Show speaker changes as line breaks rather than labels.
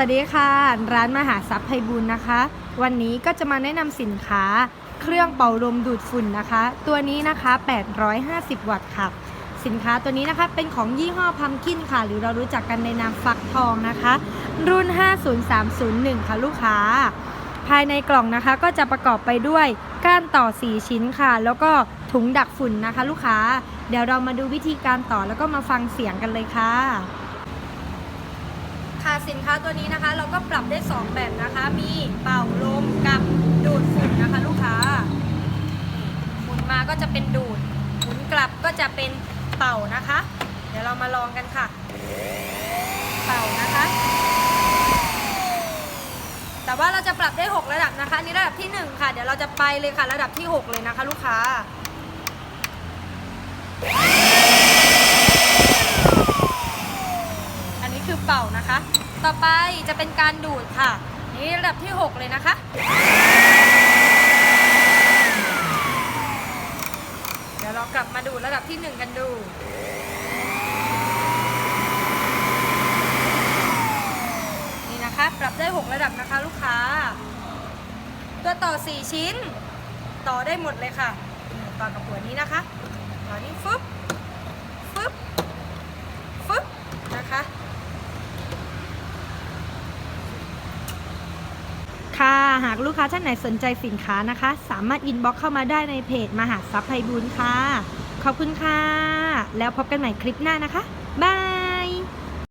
สวัสดีค่ะ ร้านมหาทรัพย์ไพบุญนะคะ วันนี้ก็จะมาแนะนำสินค้า เครื่องเป่าลมดูดฝุ่นนะคะ ตัวนี้นะคะ 850 วัตต์ค่ะ สินค้าตัวนี้นะคะเป็นของยี่ห้อพัมกินค่ะ หรือเรารู้จักกันในนามฟักทองนะคะ รุ่น 50301 ค่ะลูกค้า ภายในกล่องนะคะก็จะประกอบไปด้วยก้านต่อ 4 ชิ้นค่ะ แล้วก็ถุงดักฝุ่นนะคะ ลูกค้า เดี๋ยวเรามาดูวิธีการต่อแล้วก็มาฟังเสียงกันเลยค่ะ ค่ะสินค้าตัวนี้นะคะ เราก็ปรับได้ 2 แบบนะคะ มีเป่าลมกับดูดฝุ่นนะคะ ลูกค้าหมุนมาก็จะเป็นดูดหมุนกลับก็จะเป็นเป่านะคะ เดี๋ยวเรามาลองกันค่ะ เป่านะคะ แต่ว่าเราจะปรับได้ 6 ระดับนะคะนนี่ระดับที่ 1 ค่ะ เดี๋ยวเราจะไปเลยค่ะ ระดับที่ 6 เลยนะคะ ลูกค้า อันนี้ คือเป่านะคะ ต่อไปจะเป็นการดูดค่ะ นี่ระดับที่ 6 เลยนะคะ เดี๋ยวเรากลับมาดูระดับที่ 1 กันดูนี่นะคะปรับได้ 6 ระดับนะคะลูกค้า ตัวต่อ 4 ชิ้น ต่อได้หมดเลยค่ะ ต่อกับหัวนี้นะคะหัวนี้ฟึบฟึบฟึบนะคะ ค่ะ หากลูกค้าท่านไหนสนใจสินค้านะคะ สามารถอินบ็อกเข้ามาได้ในเพจมหาทรัพย์ไพบูลค่ะ ขอบคุณค่ะ แล้วพบกันใหม่คลิปหน้านะคะ บาย